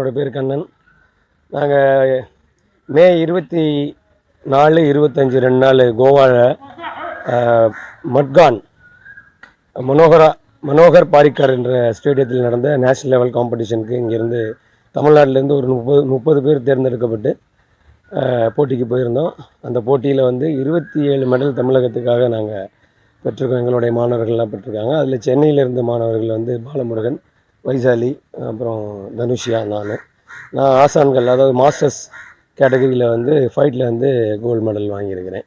என்னோடய பேர் கண்ணன். நாங்கள் மே இருபத்தி நாலு இருபத்தஞ்சி ரெண்டு நாள் கோவாவில் மட்கான் மனோகரா மனோகர் பாரிக்கர் என்ற ஸ்டேடியத்தில் நடந்த நேஷனல் லெவல் காம்படிஷனுக்கு இங்கேருந்து தமிழ்நாட்டிலேருந்து ஒரு முப்பது முப்பது பேர் தேர்ந்தெடுக்கப்பட்டு போட்டிக்கு போயிருந்தோம். அந்த போட்டியில் வந்து இருபத்தி ஏழு மெடல் தமிழகத்துக்காக நாங்கள் பெற்றிருக்கோம். எங்களுடைய மாணவர்கள்லாம் பெற்றிருக்காங்க. அதில் சென்னையில் இருந்த மாணவர்கள் வந்து பாலமுருகன் வைசாலி அப்புறம் தனுஷியா நான். நான் ஆசான்கள் அதாவது மாஸ்டர்ஸ் கேட்டகரியில் வந்து ஃபைட்டில் வந்து கோல்டு மெடல் வாங்கியிருக்கிறேன்.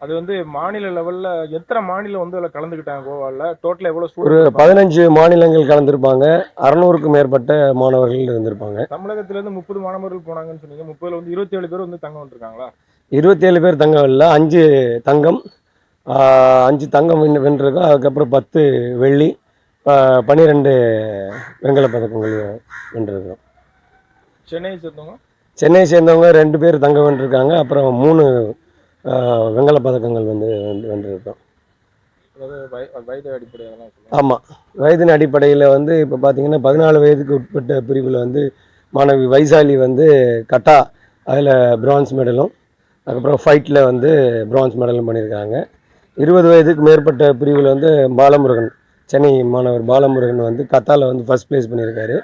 அது வந்து மாநில லெவல்ல எத்தனை மாநிலம் வந்து அதில் கலந்துக்கிட்டாங்க கோவாவில் டோட்டல் எவ்வளோ ஒரு பதினஞ்சு மாநிலங்கள் கலந்துருப்பாங்க. அறநூறுக்கும் மேற்பட்ட மாணவர்கள் இருந்திருப்பாங்க. தமிழகத்துல இருந்து முப்பது மாணவர்கள் போனாங்கன்னு சொன்னீங்க. முப்பதுல வந்து இருபத்தி ஏழு பேர் வந்து தங்க வந்துருக்காங்களா? இருபத்தேழு பேர் தங்கம் இல்லை அஞ்சு தங்கம். அஞ்சு தங்கம் வென் வென்றிருக்கோம். அதுக்கப்புறம் பத்து வெள்ளி. பன்னிரெண்டு வெண்கலப் பதக்கங்கள் வென்றிருக்கிறோம். சென்னையை சேர்ந்தவங்க? சென்னையை சேர்ந்தவங்க ரெண்டு பேர் தங்கம் வென்றிருக்காங்க. அப்புறம் மூணு ஆஹ், வெண்கலப் பதக்கங்கள் வந்து வென்று- வென்றிருக்கோம் அதாவது வய- வயது அடிப்படை அதெல்லாம் சொல்லுவாங்க. ஆமாம் வயதின் அடிப்படையில் வந்து இப்போ பார்த்தீங்கன்னா பதினாலு வயதுக்கு உட்பட்ட பிரிவில் வந்து மாணவி வைசாலி வந்து கட்டா அதில் பிரான்ஸ் மெடலும் அதுக்கப்புறம் ஃபைட்டில் வந்து பிரான்ஸ் மெடலும் பண்ணியிருக்காங்க இருபது வயதுக்கு மேற்பட்ட பிரிவில் வந்து பாலமுருகன் சென்னை மாணவர் பாலமுருகன் வந்து கத்தாவில் வந்து ஃபஸ்ட் ப்ளேஸ் பண்ணியிருக்காரு.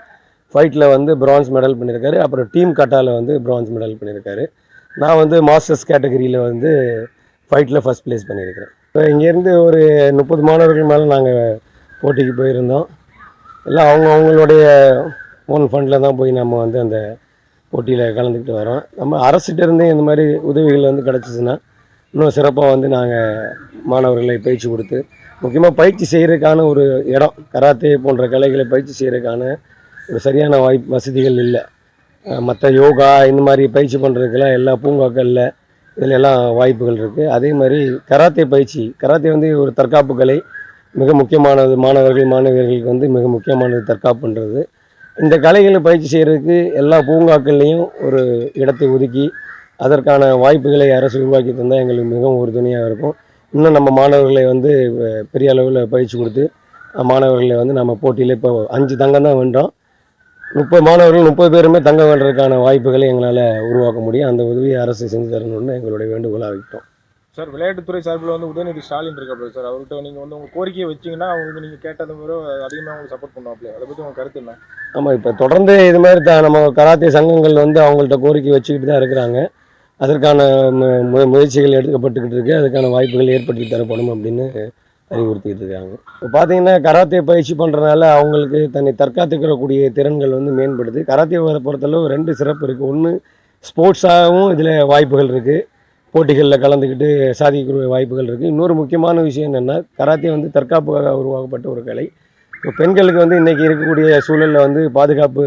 ஃபைட்டில் வந்து பிரான்ஸ் மெடல் பண்ணியிருக்காரு. அப்புறம் டீம் கட்டாவில் வந்து பிரான்ஸ் மெடல் பண்ணியிருக்காரு. நான் வந்து மாஸ்டர்ஸ் கேட்டகரியில் வந்து ஃபைட்டில் ஃபஸ்ட் ப்ளேஸ் பண்ணியிருக்கிறேன். இப்போ இங்கேருந்து ஒரு முப்பது மாணவர்கள் மேலே நாங்கள் போட்டிக்கு போயிருந்தோம். எல்லாம் அவங்க அவங்களுடைய ஓன் ஃபண்டில் தான் போய் நம்ம வந்து அந்த போட்டியில் கலந்துக்கிட்டு வரோம். நம்ம அரசுகிட்ட இந்த மாதிரி உதவிகள் வந்து கிடச்சிச்சின்னா இன்னும் சிறப்பாக வந்து நாங்கள் மாணவர்களை பயிற்சி கொடுத்து முக்கியமாக பயிற்சி செய்கிறதுக்கான ஒரு இடம். கராத்தே போன்ற கலைகளை பயிற்சி செய்கிறதுக்கான ஒரு சரியான வாய்ப்பு வசதிகள் இல்லை. மற்ற யோகா இந்த மாதிரி பயிற்சி பண்ணுறதுக்கெல்லாம் எல்லா பூங்காக்களில் இதில் எல்லாம் வாய்ப்புகள் இருக்குது அதே மாதிரி கராத்தே பயிற்சி கராத்தே வந்து ஒரு தற்காப்பு கலை. மிக முக்கியமானது மாணவர்கள் மாணவியர்களுக்கு வந்து மிக முக்கியமானது தற்காப்புன்றது இந்த கலைகளை பயிற்சி செய்கிறதுக்கு எல்லா பூங்காக்கள்லேயும் ஒரு இடத்தை ஒதுக்கி அதற்கான வாய்ப்புகளை அரசு உருவாக்கி தந்தால் எங்களுக்கு மிகவும் உறுதுணையாக இருக்கும். இன்னும் நம்ம மாணவர்களை வந்து பெரிய அளவில் பயிற்சி கொடுத்து மாணவர்களை வந்து நம்ம போட்டியில் இப்போ அஞ்சு தங்கம் தான் வென்றோம். முப்பது மாணவர்கள் முப்பது பேருமே தங்கம் வென்றதுக்கான வாய்ப்புகளை எங்களால் உருவாக்க முடியும். அந்த உதவியை அரசு செஞ்சு தரணும்னு எங்களுடைய வேண்டுகோளாக வைக்கிட்டோம் சார் விளையாட்டுத்துறை சார்பில் வந்து உதயநிதி ஸ்டாலின் இருக்காப்ல சார். அவர்கிட்ட நீங்க வந்து உங்க கோரிக்கையை வச்சீங்கன்னா அவங்களுக்கு நீங்க கேட்டது மாதிரி அதிகமாக உங்களுக்கு சப்போர்ட் பண்ணுவாப்ல. அதை பத்தி உங்க கருத்து என்ன? ஆமாம் இப்போ தொடர்ந்து இது மாதிரி தான். நம்ம கராத்தே சங்கங்கள் வந்து அவங்கள்ட்ட கோரிக்கை வச்சுக்கிட்டு தான் இருக்கிறாங்க. அதற்கான மு- மு- முயற்சிகள் எடுக்கப்பட்டுக்கிட்டு இருக்கு. அதுக்கான வாய்ப்புகள் ஏற்படுத்தி தரப்படும் அப்படின்னு அறிவுறுத்திட்டு இருக்காங்க. இப்போ பார்த்தீங்கன்னா கராத்தே பயிற்சி பண்ணுறதுனால அவங்களுக்கு தன்னை தற்காத்துக்கிறக்கூடிய திறன்கள் வந்து மேம்படுது. கராத்தே பொறுத்தளவு ரெண்டு சிறப்பு இருக்குது ஒன்று ஸ்போர்ட்ஸாகவும் இதில் வாய்ப்புகள் இருக்குது போட்டிகளில் கலந்துக்கிட்டு சாதிக்கக்கூடிய வாய்ப்புகள் இருக்குது இன்னொரு முக்கியமான விஷயம் என்னென்னா கராத்தே வந்து தற்காப்புக்காக உருவாக்கப்பட்ட ஒரு கலை. இப்போ பெண்களுக்கு வந்து இன்றைக்கி இருக்கக்கூடிய சூழலில் வந்து பாதுகாப்பு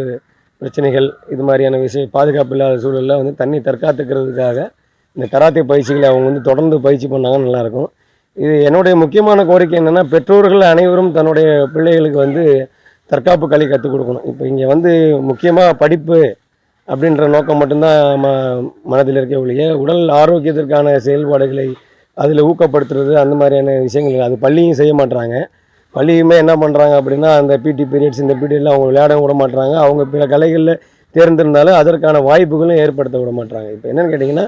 பிரச்சனைகள் இது மாதிரியான விஷயம் பாதுகாப்பு இல்லாத சூழலில் வந்து தண்ணி தற்காத்துக்கிறதுக்காக இந்த கராத்தே பயிற்சிகளை அவங்க வந்து தொடர்ந்து பயிற்சி பண்ணாங்கன்னா நல்லாயிருக்கும் இது என்னுடைய முக்கியமான கோரிக்கை என்னென்னா பெற்றோர்கள் அனைவரும் தன்னுடைய பிள்ளைகளுக்கு வந்து தற்காப்பு கலை கற்றுக் கொடுக்கணும். இப்போ இங்கே வந்து முக்கியமாக படிப்பு அப்படின்ற நோக்கம் மட்டும்தான் ம மனதில் இருக்க ஒழிய உடல் ஆரோக்கியத்திற்கான செயல்பாடுகளை அதில் ஊக்கப்படுத்துறது அந்த மாதிரியான விஷயங்கள் அது பள்ளியும் செய்ய மாட்டுறாங்க பள்ளியுமே என்ன பண்ணுறாங்க அப்படின்னா அந்த பிடி பீரியட்ஸ் இந்த பீரியடில் அவங்க விளையாட விட மாட்டுறாங்க அவங்க பிற கலைகளில் தேர்ந்திருந்தாலும் அதற்கான வாய்ப்புகளும் ஏற்படுத்த விட மாட்டுறாங்க இப்போ என்னென்னு கேட்டிங்கன்னா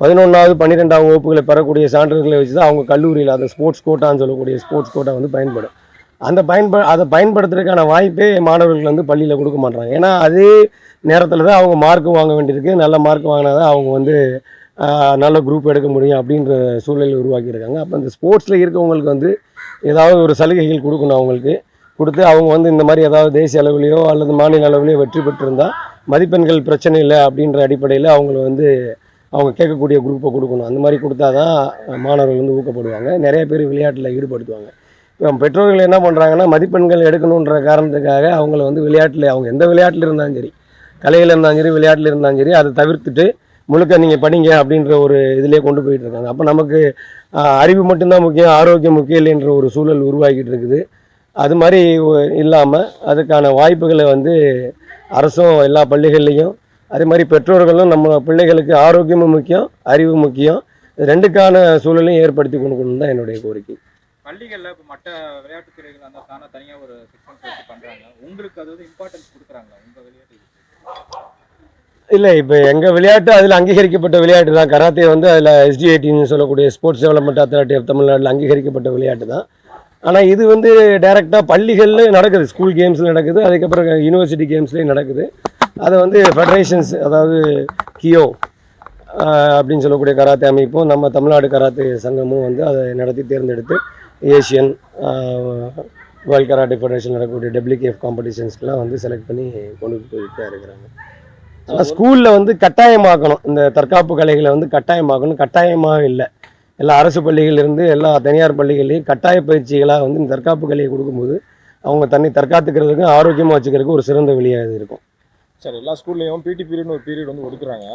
பதினொன்றாவது பன்னிரெண்டாவது வகுப்புகளை பெறக்கூடிய சான்றிதழ்களை வச்சு தான் அவங்க கல்லூரியில் அந்த ஸ்போர்ட்ஸ் கோட்டான்னு சொல்லக்கூடிய ஸ்போர்ட்ஸ் கோட்டா வந்து பயன்படும். அந்த பயன்ப அதை பயன்படுத்துறதுக்கான வாய்ப்பே மாணவர்கள் வந்து பள்ளியில் கொடுக்க மாட்டுறாங்க ஏன்னா அதே நேரத்தில் தான் அவங்க மார்க் வாங்க வேண்டியிருக்கு. நல்ல மார்க் வாங்கினா தான் அவங்க வந்து நல்ல குரூப் எடுக்க முடியும் அப்படின்ற சூழலை உருவாக்கியிருக்காங்க. அப்போ இந்த ஸ்போர்ட்ஸில் இருக்கவங்களுக்கு வந்து ஏதாவது ஒரு சலுகைகள் கொடுக்கணும் அவங்களுக்கு. கொடுத்து அவங்க வந்து இந்த மாதிரி ஏதாவது தேசிய அளவிலையோ அல்லது மாநில அளவிலையோ வெற்றி பெற்றிருந்தால் மதிப்பெண்கள் பிரச்சனை இல்லை அப்படின்ற அடிப்படையில் அவங்கள வந்து அவங்க கேட்கக்கூடிய குரூப்பை கொடுக்கணும். அந்த மாதிரி கொடுத்தா தான் மாணவர்கள் வந்து ஊக்கப்படுவாங்க. நிறைய பேர் விளையாட்டில் ஈடுபடுத்துவாங்க. இப்போ பெற்றோர்கள் என்ன பண்ணுறாங்கன்னா மதிப்பெண்கள் எடுக்கணுன்ற காரணத்துக்காக அவங்கள வந்து விளையாட்டில் அவங்க எந்த விளையாட்டில் இருந்தாலும் சரி கலையில் இருந்தாலும் சரி விளையாட்டில் இருந்தாலும் சரி அதை தவிர்த்துட்டு முழுக்க நீங்கள் படிங்க அப்படின்ற ஒரு இதிலே கொண்டு போயிட்டு இருக்காங்க அப்போ நமக்கு அறிவு மட்டும்தான் முக்கியம் ஆரோக்கியம் முக்கியம் இல்லைன்ற ஒரு சூழல் உருவாகிட்டு இருக்குது. அது மாதிரி இல்லாமல் அதுக்கான வாய்ப்புகளை வந்து அரசும் எல்லா பள்ளிகள்லேயும் அதே மாதிரி பெற்றோர்களும் நம்ம பிள்ளைகளுக்கு ஆரோக்கியமும் முக்கியம் அறிவு முக்கியம். இது ரெண்டுக்கான சூழலையும் ஏற்படுத்தி கொடுக்கணும் தான் என்னுடைய கோரிக்கை. பள்ளிகளில் இப்போ மற்ற விளையாட்டுத் துறைகள் அந்த தானே தனியாக ஒரு செக்ஷன்ஸ் வச்சு பண்றாங்க. உங்களுக்கு வந்து இம்பார்ட்டன்ஸ் கொடுக்குறாங்களா? உங்கள் விளையாட்டு இல்லை இப்போ எங்கள் விளையாட்டு அதில் அங்கீகரிக்கப்பட்ட விளையாட்டு தான். கராத்தே வந்து அதில் எஸ்டிஐடின்னு சொல்லக்கூடிய ஸ்போர்ட்ஸ் டெவலப்மெண்ட் அத்தாரிட்டி ஆஃப் தமிழ்நாட்டில் அங்கீகரிக்கப்பட்ட விளையாட்டு தான். ஆனால் இது வந்து டைரெக்டாக பள்ளிகளில் நடக்குது. ஸ்கூல் கேம்ஸில் நடக்குது. அதுக்கப்புறம் யூனிவர்சிட்டி கேம்ஸ்லேயும் நடக்குது. அதை வந்து ஃபெடரேஷன்ஸ் அதாவது கியோ அப்படின்னு சொல்லக்கூடிய கராத்தே அமைப்பும் நம்ம தமிழ்நாடு கராத்தே சங்கமும் வந்து அதை நடத்தி தேர்ந்தெடுத்து ஏஷியன் வேர்ல்ட் கராட்டே ஃபெடரேஷன் நடக்கக்கூடிய டபிள்யூகேஎஃப் காம்படிஷன்ஸ்க்கெலாம் வந்து செலக்ட் பண்ணி கொண்டு போயிட்டு இருக்கிறாங்க. ஸ்கூலில் வந்து கட்டாயமாக்கணும். இந்த தற்காப்பு கலைகளை வந்து கட்டாயமாக்கணும். கட்டாயமாக இல்லை. எல்லா அரசு பள்ளிகளிலிருந்து எல்லா தனியார் பள்ளிகள்லையும் கட்டாய பயிற்சிகளாக வந்து இந்த தற்காப்பு கலையை கொடுக்கும்போது அவங்க தன்னை தற்காத்துக்கிறதுக்கும் ஆரோக்கியமாக வச்சுக்கிறதுக்கு ஒரு சிறந்த வழியாக இது இருக்கும். சார் எல்லா ஸ்கூல்லையும் பிடி பீரியட்னு ஒரு பீரியட் வந்து ஒதுக்குறாங்க.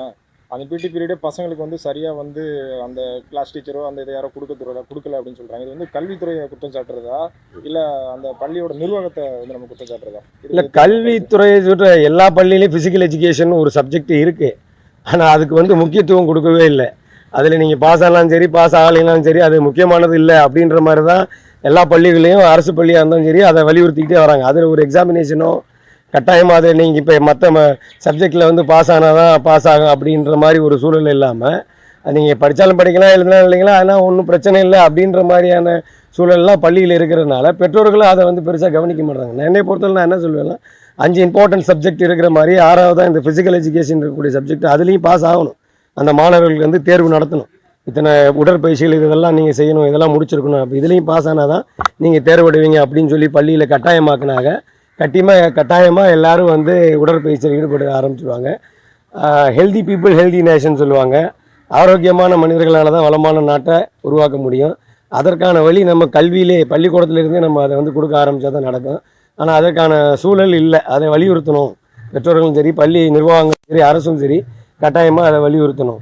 அந்த பிடி பீரியடே பசங்களுக்கு வந்து சரியா வந்து அந்த கிளாஸ் டீச்சரோ அந்த இதை யாரோ கொடுக்க கொடுக்கல அப்படின்னு சொல்றாங்க. இது வந்து கல்வித்துறையை குற்றம் சாட்டுறதா? இல்ல அந்த பள்ளியோட நிர்வாகத்தை வந்து நம்ம குற்றம் சாட்டுறதா? இல்லை கல்வித்துறையை சொல்கிற எல்லா பள்ளியிலையும் ஃபிசிக்கல் எஜுகேஷன் ஒரு சப்ஜெக்ட் இருக்குது ஆனால் அதுக்கு வந்து முக்கியத்துவம் கொடுக்கவே இல்லை. அதில் நீங்கள் பாஸ் ஆனாலும் சரி பாஸ் ஆகலைனாலும் சரி அது முக்கியமானது இல்லை அப்படின்ற மாதிரி தான் எல்லா பள்ளிகளையும் அரசு பள்ளியாக இருந்தாலும் சரி அதை வலியுறுத்திக்கிட்டே வராங்க. அதில் ஒரு எக்ஸாமினேஷனோ கட்டாயமாக அதை நீங்கள் இப்போ மற்ற சப்ஜெக்டில் வந்து பாஸ் ஆனால் தான் பாஸ் ஆகும் அப்படின்ற மாதிரி ஒரு சூழல் இல்லாமல் நீங்கள் படித்தாலும் படிக்கலாம் எழுதினா இல்லைங்களா அதெல்லாம் ஒன்றும் பிரச்சனை இல்லை அப்படின்ற மாதிரியான சூழல்லாம் பள்ளியில் இருக்கிறதுனால பெற்றோர்களும் அதை வந்து பெருசாக கவனிக்க மாட்டாங்க. என்னை பொறுத்தவரை நான் என்ன சொல்லுவேன்னா அஞ்சு இம்பார்ட்டன்ட் சப்ஜெக்ட் இருக்கிற மாதிரி ஆறாவதாக இந்த ஃபிசிக்கல் எஜுகேஷன் இருக்கக்கூடிய சப்ஜெக்ட் அதுலேயும் பாஸ் ஆகணும். அந்த மாணவர்களுக்கு வந்து தேர்வு நடத்தணும். இத்தனை உடற்பயிற்சிகள் இதெல்லாம் நீங்கள் செய்யணும் இதெல்லாம் முடிச்சிருக்கணும் அப்போ இதுலேயும் பாஸ் ஆனால் தான் நீங்கள் தேர்வடைவீங்க அப்படின்னு சொல்லி பள்ளியில் கட்டாயமாக்குனாங்க. கட்டியமாக கட்டாயமாக எல்லோரும் வந்து உடற்பயிற்சியில் ஈடுபட ஆரம்பிச்சிடுவாங்க ஹெல்தி பீப்புள் ஹெல்தி நேஷன் சொல்லுவாங்க. ஆரோக்கியமான மனிதர்களால் தான் வளமான நாட்டை உருவாக்க முடியும். அதற்கான வழி நம்ம கல்வியிலே பள்ளிக்கூடத்துலேருந்தே நம்ம அதை வந்து கொடுக்க ஆரம்பித்தா தான் நடக்கும். ஆனால் அதற்கான சூழல் இல்லை. அதை வலியுறுத்தணும். பெற்றோர்களும் சரி பள்ளி நிர்வாகங்களும் சரி அரசும் சரி கட்டாயமாக அதை வலியுறுத்தணும்.